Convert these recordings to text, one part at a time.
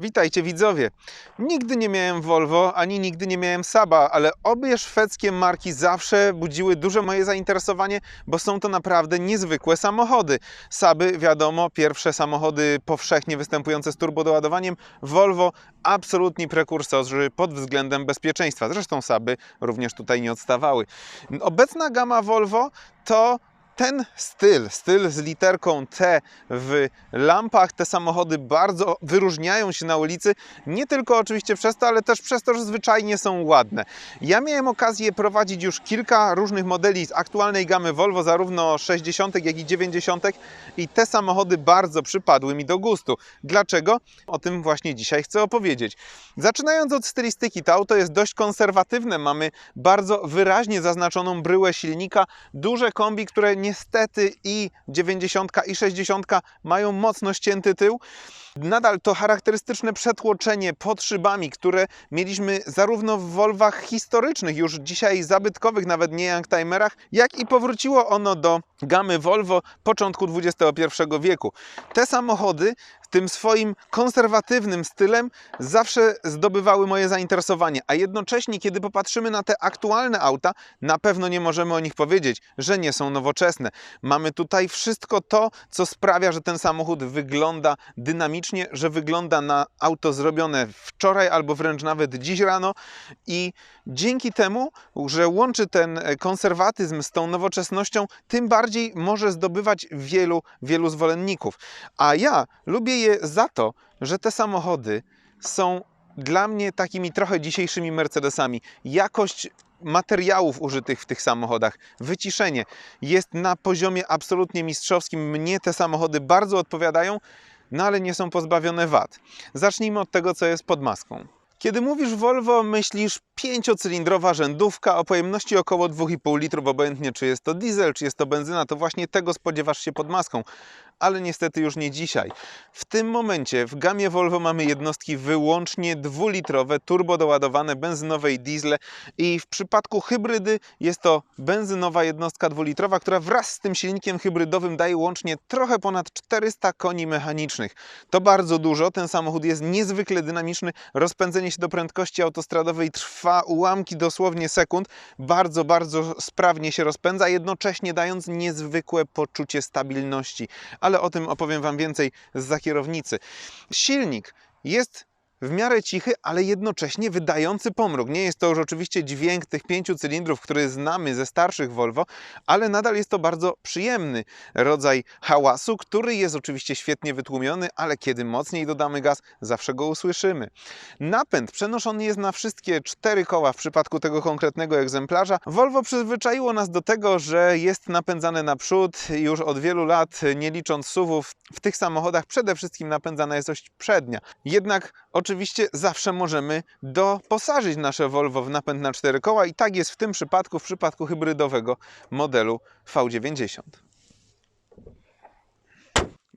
Witajcie widzowie. Nigdy nie miałem Volvo, ani nigdy nie miałem Saba, ale obie szwedzkie marki zawsze budziły duże moje zainteresowanie, bo są to naprawdę niezwykłe samochody. Saby, wiadomo, pierwsze samochody powszechnie występujące z turbodoładowaniem. Volvo absolutni prekursorzy pod względem bezpieczeństwa. Zresztą Saby również tutaj nie odstawały. Obecna gama Volvo to ten styl, styl z literką T w lampach, te samochody bardzo wyróżniają się na ulicy, nie tylko oczywiście przez to, ale też przez to, że zwyczajnie są ładne. Ja miałem okazję prowadzić już kilka różnych modeli z aktualnej gamy Volvo, zarówno 60 jak i 90 i te samochody bardzo przypadły mi do gustu. Dlaczego? O tym właśnie dzisiaj chcę opowiedzieć. Zaczynając od stylistyki, to auto jest dość konserwatywne, mamy bardzo wyraźnie zaznaczoną bryłę silnika, duże kombi, które niestety i 90 i 60 mają mocno ścięty tył. Nadal to charakterystyczne przetłoczenie pod szybami, które mieliśmy zarówno w Volvach historycznych, już dzisiaj zabytkowych, nawet nie youngtimerach, jak i powróciło ono do gamy Volvo początku XXI wieku. Te samochody tym swoim konserwatywnym stylem zawsze zdobywały moje zainteresowanie, a jednocześnie, kiedy popatrzymy na te aktualne auta, na pewno nie możemy o nich powiedzieć, że nie są nowoczesne. Mamy tutaj wszystko to, co sprawia, że ten samochód wygląda dynamicznie, że wygląda na auto zrobione wczoraj albo wręcz nawet dziś rano i dzięki temu, że łączy ten konserwatyzm z tą nowoczesnością, tym bardziej może zdobywać wielu, wielu zwolenników. A ja lubię je za to, że te samochody są dla mnie takimi trochę dzisiejszymi Mercedesami. Jakość materiałów użytych w tych samochodach, wyciszenie jest na poziomie absolutnie mistrzowskim. Mnie te samochody bardzo odpowiadają, no ale nie są pozbawione wad. Zacznijmy od tego, co jest pod maską. Kiedy mówisz Volvo, myślisz pięciocylindrowa rzędówka o pojemności około 2,5 litrów, obojętnie czy jest to diesel, czy jest to benzyna, to właśnie tego spodziewasz się pod maską. Ale niestety już nie dzisiaj. W tym momencie w gamie Volvo mamy jednostki wyłącznie dwulitrowe, turbodoładowane, benzynowe i diesle i w przypadku hybrydy jest to benzynowa jednostka dwulitrowa, która wraz z tym silnikiem hybrydowym daje łącznie trochę ponad 400 koni mechanicznych. To bardzo dużo, ten samochód jest niezwykle dynamiczny, rozpędzenie się do prędkości autostradowej trwa ułamki dosłownie sekund, bardzo, bardzo sprawnie się rozpędza, jednocześnie dając niezwykłe poczucie stabilności. Ale o tym opowiem Wam więcej z kierownicy. Silnik jest w miarę cichy, ale jednocześnie wydający pomruk. Nie jest to już oczywiście dźwięk tych pięciu cylindrów, który znamy ze starszych Volvo, ale nadal jest to bardzo przyjemny rodzaj hałasu, który jest oczywiście świetnie wytłumiony, ale kiedy mocniej dodamy gaz, zawsze go usłyszymy. Napęd przenoszony jest na wszystkie cztery koła w przypadku tego konkretnego egzemplarza. Volvo przyzwyczaiło nas do tego, że jest napędzane naprzód już od wielu lat, nie licząc suwów. W tych samochodach przede wszystkim napędzana jest oś przednia. Jednak oczywiście zawsze możemy doposażyć nasze Volvo w napęd na cztery koła i tak jest w tym przypadku, w przypadku hybrydowego modelu V90.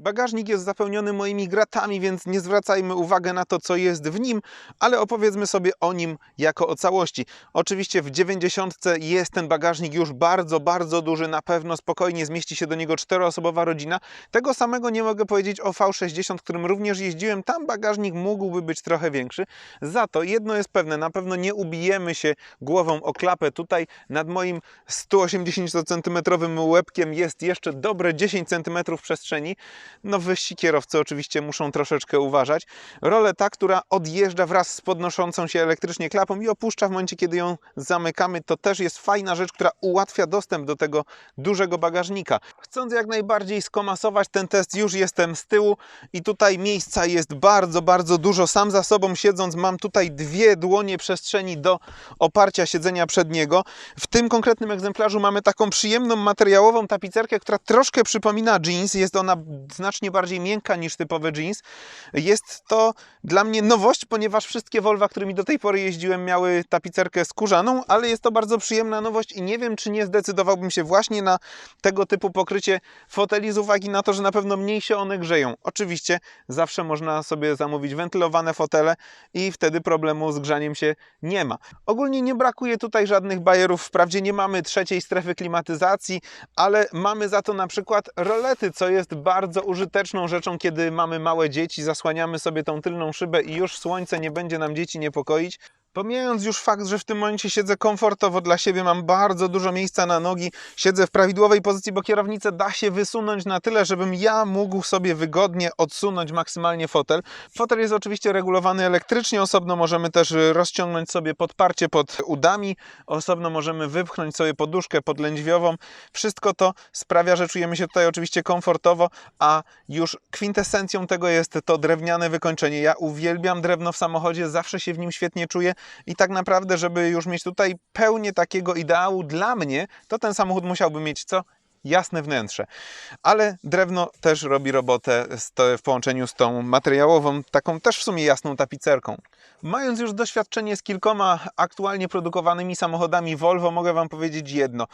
Bagażnik jest zapełniony moimi gratami, więc nie zwracajmy uwagi na to, co jest w nim, ale opowiedzmy sobie o nim jako o całości. Oczywiście w 90 jest ten bagażnik już bardzo, bardzo duży, na pewno spokojnie zmieści się do niego czteroosobowa rodzina. Tego samego nie mogę powiedzieć o V60, którym również jeździłem. Tam bagażnik mógłby być trochę większy. Za to jedno jest pewne, na pewno nie ubijemy się głową o klapę. Tutaj nad moim 180 cm łebkiem jest jeszcze dobre 10 cm przestrzeni. No wyżsi kierowcy oczywiście muszą troszeczkę uważać. Roleta, która odjeżdża wraz z podnoszącą się elektrycznie klapą i opuszcza w momencie, kiedy ją zamykamy, to też jest fajna rzecz, która ułatwia dostęp do tego dużego bagażnika. Chcąc jak najbardziej skomasować ten test, już jestem z tyłu i tutaj miejsca jest bardzo, bardzo dużo. Sam za sobą siedząc mam tutaj dwie dłonie przestrzeni do oparcia siedzenia przedniego. W tym konkretnym egzemplarzu mamy taką przyjemną materiałową tapicerkę, która troszkę przypomina jeans. Jest ona znacznie bardziej miękka niż typowy jeans. Jest to dla mnie nowość, ponieważ wszystkie Volvo, którymi do tej pory jeździłem, miały tapicerkę skórzaną, ale jest to bardzo przyjemna nowość i nie wiem, czy nie zdecydowałbym się właśnie na tego typu pokrycie foteli z uwagi na to, że na pewno mniej się one grzeją. Oczywiście zawsze można sobie zamówić wentylowane fotele i wtedy problemu z grzaniem się nie ma. Ogólnie nie brakuje tutaj żadnych bajerów. Wprawdzie nie mamy trzeciej strefy klimatyzacji, ale mamy za to na przykład rolety, co jest bardzo użyteczną rzeczą, kiedy mamy małe dzieci, zasłaniamy sobie tą tylną szybę i już słońce nie będzie nam dzieci niepokoić. Pomijając już fakt, że w tym momencie siedzę komfortowo dla siebie, mam bardzo dużo miejsca na nogi, siedzę w prawidłowej pozycji, bo kierownicę da się wysunąć na tyle, żebym ja mógł sobie wygodnie odsunąć maksymalnie fotel. Fotel jest oczywiście regulowany elektrycznie, osobno możemy też rozciągnąć sobie podparcie pod udami, osobno możemy wypchnąć sobie poduszkę podlędźwiową. Wszystko to sprawia, że czujemy się tutaj oczywiście komfortowo, a już kwintesencją tego jest to drewniane wykończenie. Ja uwielbiam drewno w samochodzie, zawsze się w nim świetnie czuję. I tak naprawdę, żeby już mieć tutaj pełnię takiego ideału dla mnie, to ten samochód musiałby mieć co? Jasne wnętrze. Ale drewno też robi robotę w połączeniu z tą materiałową, taką też w sumie jasną tapicerką. Mając już doświadczenie z kilkoma aktualnie produkowanymi samochodami Volvo, mogę Wam powiedzieć jedno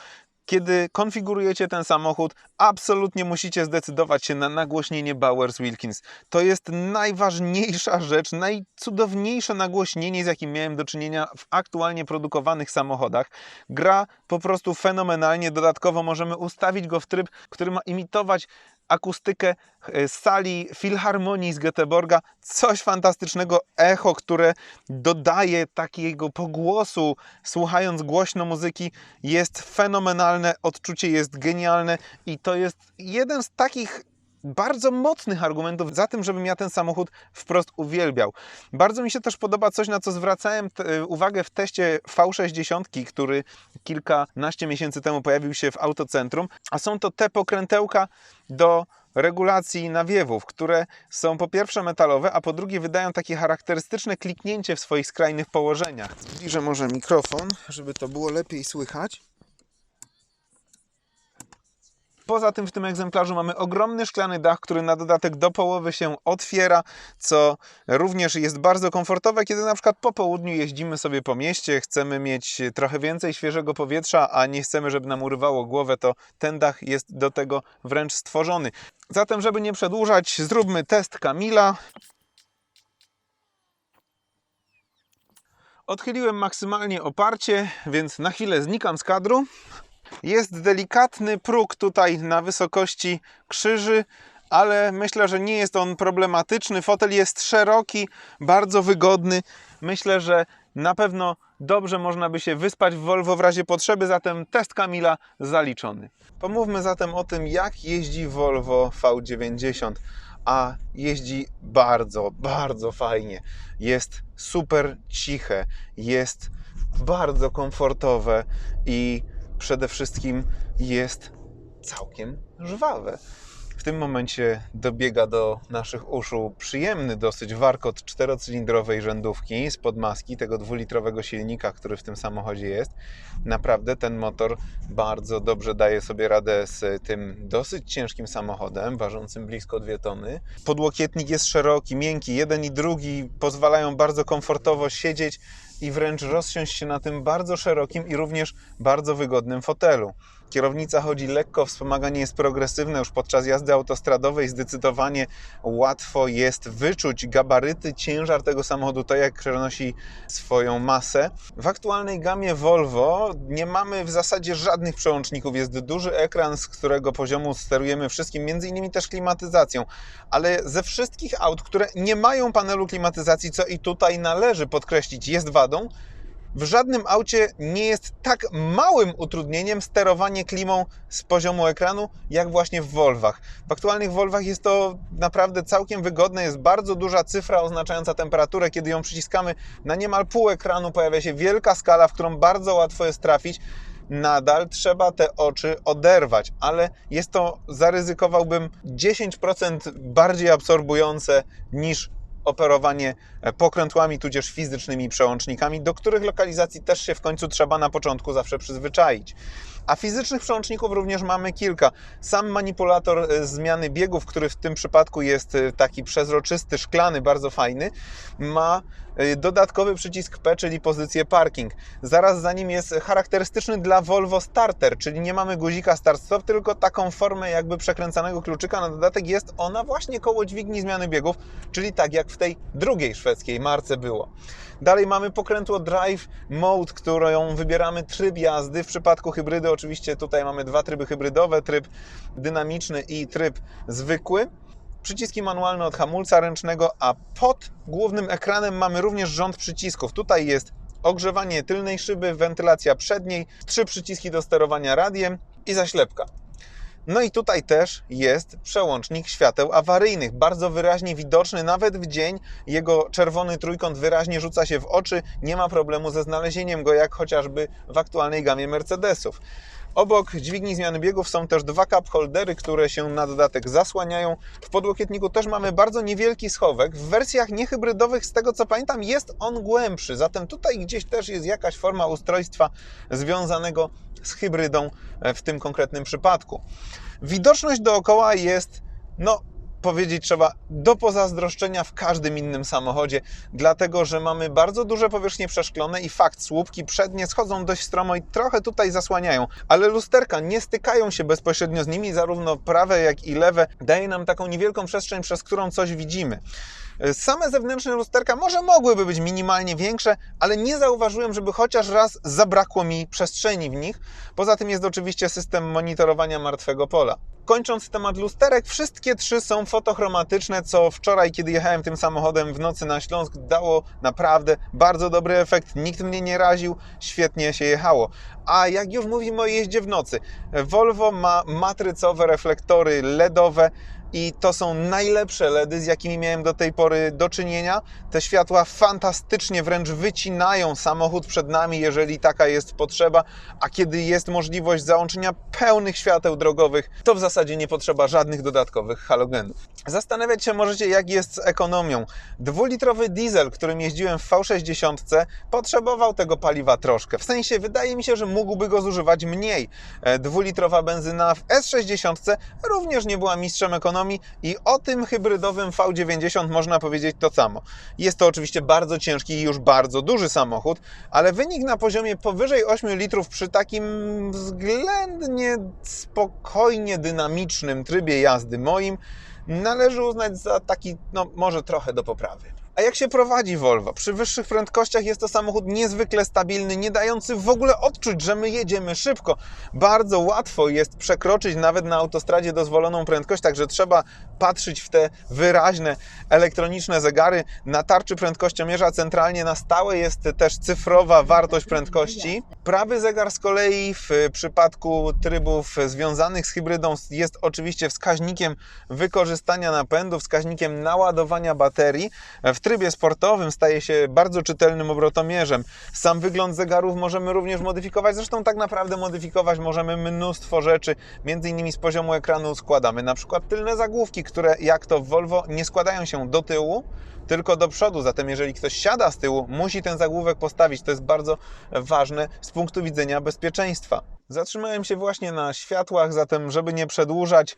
kiedy konfigurujecie ten samochód, absolutnie musicie zdecydować się na nagłośnienie Bowers Wilkins. To jest najważniejsza rzecz, najcudowniejsze nagłośnienie, z jakim miałem do czynienia w aktualnie produkowanych samochodach. Gra po prostu fenomenalnie. Dodatkowo możemy ustawić go w tryb, który ma imitować akustykę e, z sali Filharmonii z Göteborga. Coś fantastycznego, echo, które dodaje takiego pogłosu, słuchając głośno muzyki, jest fenomenalne, odczucie jest genialne i to jest jeden z takich bardzo mocnych argumentów za tym, żebym ja ten samochód wprost uwielbiał. Bardzo mi się też podoba coś, na co zwracałem uwagę w teście V60, który kilkanaście miesięcy temu pojawił się w autocentrum, a są to te pokrętełka do regulacji nawiewów, które są po pierwsze metalowe, a po drugie wydają takie charakterystyczne kliknięcie w swoich skrajnych położeniach. Zbliżę może mikrofon, żeby to było lepiej słychać. Poza tym w tym egzemplarzu mamy ogromny szklany dach, który na dodatek do połowy się otwiera, co również jest bardzo komfortowe, kiedy na przykład po południu jeździmy sobie po mieście, chcemy mieć trochę więcej świeżego powietrza, a nie chcemy, żeby nam urywało głowę, to ten dach jest do tego wręcz stworzony. Zatem, żeby nie przedłużać, zróbmy test Kamila. Odchyliłem maksymalnie oparcie, więc na chwilę znikam z kadru. Jest delikatny próg tutaj na wysokości krzyży, ale myślę, że nie jest on problematyczny. Fotel jest szeroki, bardzo wygodny. Myślę, że na pewno dobrze można by się wyspać w Volvo w razie potrzeby, zatem test Kamila zaliczony. Pomówmy zatem o tym, jak jeździ Volvo V90. A jeździ bardzo, bardzo fajnie. Jest super ciche, jest bardzo komfortowe i przede wszystkim jest całkiem żwawe. Tym momencie dobiega do naszych uszu przyjemny dosyć warkot czterocylindrowej rzędówki spod maski tego dwulitrowego silnika, który w tym samochodzie jest. Naprawdę ten motor bardzo dobrze daje sobie radę z tym dosyć ciężkim samochodem, ważącym blisko 2 tony. Podłokietnik jest szeroki, miękki, jeden i drugi pozwalają bardzo komfortowo siedzieć i wręcz rozsiąść się na tym bardzo szerokim i również bardzo wygodnym fotelu. Kierownica chodzi lekko, wspomaganie jest progresywne. Już podczas jazdy autostradowej zdecydowanie łatwo jest wyczuć gabaryty, ciężar tego samochodu, to jak przenosi swoją masę. W aktualnej gamie Volvo nie mamy w zasadzie żadnych przełączników. Jest duży ekran, z którego poziomu sterujemy wszystkim, między innymi też klimatyzacją. Ale ze wszystkich aut, które nie mają panelu klimatyzacji, co i tutaj należy podkreślić, jest wadą, w żadnym aucie nie jest tak małym utrudnieniem sterowanie klimą z poziomu ekranu, jak właśnie w Volvach. W aktualnych Volvach jest to naprawdę całkiem wygodne, jest bardzo duża cyfra oznaczająca temperaturę. Kiedy ją przyciskamy na niemal pół ekranu, pojawia się wielka skala, w którą bardzo łatwo jest trafić nadal trzeba te oczy oderwać, ale jest to, zaryzykowałbym, 10% bardziej absorbujące niż operowanie pokrętłami, tudzież fizycznymi przełącznikami, do których lokalizacji też się w końcu trzeba na początku zawsze przyzwyczaić. A fizycznych przełączników również mamy kilka. Sam manipulator e, zmiany biegów, który w tym przypadku jest e, taki przezroczysty, szklany, bardzo fajny, ma dodatkowy przycisk P, czyli pozycję parking. Zaraz za nim jest charakterystyczny dla Volvo Starter, czyli nie mamy guzika start-stop, tylko taką formę jakby przekręcanego kluczyka. Na dodatek jest ona właśnie koło dźwigni zmiany biegów, czyli tak jak w tej drugiej szwedzkiej marce było. Dalej mamy pokrętło Drive Mode, którą wybieramy tryb jazdy. W przypadku hybrydy oczywiście tutaj mamy dwa tryby hybrydowe, tryb dynamiczny i tryb zwykły. Przyciski manualne od hamulca ręcznego, a pod głównym ekranem mamy również rząd przycisków. Tutaj jest ogrzewanie tylnej szyby, wentylacja przedniej, trzy przyciski do sterowania radiem i zaślepka. No i tutaj też jest przełącznik świateł awaryjnych, bardzo wyraźnie widoczny, nawet w dzień jego czerwony trójkąt wyraźnie rzuca się w oczy, nie ma problemu ze znalezieniem go, jak chociażby w aktualnej gamie Mercedesów. Obok dźwigni zmiany biegów są też dwa cup holdery, które się na dodatek zasłaniają. W podłokietniku też mamy bardzo niewielki schowek. W wersjach niehybrydowych, z tego co pamiętam, jest on głębszy, zatem tutaj gdzieś też jest jakaś forma ustrojstwa związanego z hybrydą e, w tym konkretnym przypadku. Widoczność dookoła jest, no, powiedzieć trzeba, do pozazdroszczenia w każdym innym samochodzie, dlatego że mamy bardzo duże powierzchnie przeszklone i fakt, słupki przednie schodzą dość stromo i trochę tutaj zasłaniają, ale lusterka nie stykają się bezpośrednio z nimi, zarówno prawe jak i lewe, daje nam taką niewielką przestrzeń, przez którą coś widzimy. Same zewnętrzne lusterka może mogłyby być minimalnie większe, ale nie zauważyłem, żeby chociaż raz zabrakło mi przestrzeni w nich. Poza tym jest oczywiście system monitorowania martwego pola. Kończąc temat lusterek, wszystkie trzy są fotochromatyczne, co wczoraj, kiedy jechałem tym samochodem w nocy na Śląsk, dało naprawdę bardzo dobry efekt. Nikt mnie nie raził, świetnie się jechało. A jak już mówimy o jeździe w nocy, Volvo ma matrycowe reflektory LEDowe, i to są najlepsze LEDy, z jakimi miałem do tej pory do czynienia. Te światła fantastycznie wręcz wycinają samochód przed nami, jeżeli taka jest potrzeba, a kiedy jest możliwość załączenia pełnych świateł drogowych, to w zasadzie nie potrzeba żadnych dodatkowych halogenów. Zastanawiać się możecie, jak jest z ekonomią. Dwulitrowy diesel, którym jeździłem w V60, potrzebował tego paliwa troszkę. W sensie, wydaje mi się, że mógłby go zużywać mniej. E, Dwulitrowa benzyna w S60 również nie była mistrzem ekonomii, i o tym hybrydowym V90 można powiedzieć to samo. Jest to oczywiście bardzo ciężki i już bardzo duży samochód, ale wynik na poziomie powyżej 8 litrów przy takim względnie spokojnie dynamicznym trybie jazdy moim należy uznać za taki, no może trochę do poprawy. A jak się prowadzi Volvo? Przy wyższych prędkościach jest to samochód niezwykle stabilny, nie dający w ogóle odczuć, że my jedziemy szybko. Bardzo łatwo jest przekroczyć nawet na autostradzie dozwoloną prędkość, także trzeba patrzeć w te wyraźne elektroniczne zegary. Na tarczy prędkościomierza centralnie na stałe jest też cyfrowa wartość prędkości. Prawy zegar z kolei w przypadku trybów związanych z hybrydą jest oczywiście wskaźnikiem wykorzystania napędu, wskaźnikiem naładowania baterii. W trybie sportowym staje się bardzo czytelnym obrotomierzem. Sam wygląd zegarów możemy również modyfikować, zresztą tak naprawdę modyfikować możemy mnóstwo rzeczy, między innymi z poziomu ekranu składamy na przykład tylne zagłówki, które jak to w Volvo nie składają się do tyłu, tylko do przodu. Zatem jeżeli ktoś siada z tyłu, musi ten zagłówek postawić. To jest bardzo ważne z punktu widzenia bezpieczeństwa. Zatrzymałem się właśnie na światłach, zatem żeby nie przedłużać,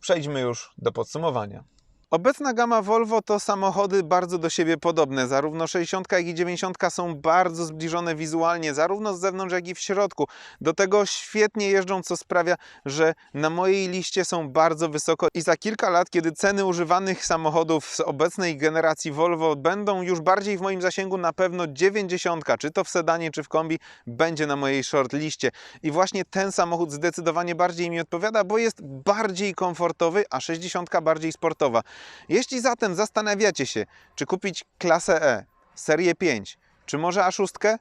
przejdźmy już do podsumowania. Obecna gama Volvo to samochody bardzo do siebie podobne. Zarówno 60 jak i 90 są bardzo zbliżone wizualnie, zarówno z zewnątrz, jak i w środku. Do tego świetnie jeżdżą, co sprawia, że na mojej liście są bardzo wysoko i za kilka lat, kiedy ceny używanych samochodów z obecnej generacji Volvo będą już bardziej w moim zasięgu, na pewno 90, czy to w sedanie, czy w kombi, będzie na mojej short liście. I właśnie ten samochód zdecydowanie bardziej mi odpowiada, bo jest bardziej komfortowy, a 60 bardziej sportowa. Jeśli zatem zastanawiacie się, czy kupić klasę E, serię 5, czy może A6,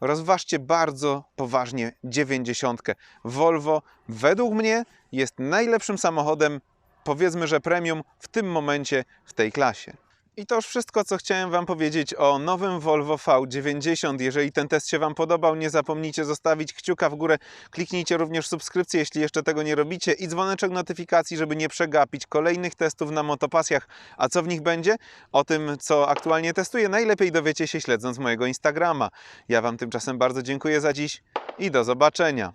rozważcie bardzo poważnie 90. Volvo według mnie jest najlepszym samochodem, powiedzmy, że premium w tym momencie w tej klasie. I to już wszystko, co chciałem Wam powiedzieć o nowym Volvo V90. Jeżeli ten test się Wam podobał, nie zapomnijcie zostawić kciuka w górę. Kliknijcie również subskrypcję, jeśli jeszcze tego nie robicie i dzwoneczek notyfikacji, żeby nie przegapić kolejnych testów na motopasjach. A co w nich będzie? O tym, co aktualnie testuję, najlepiej dowiecie się śledząc mojego Instagrama. Ja Wam tymczasem bardzo dziękuję za dziś i do zobaczenia.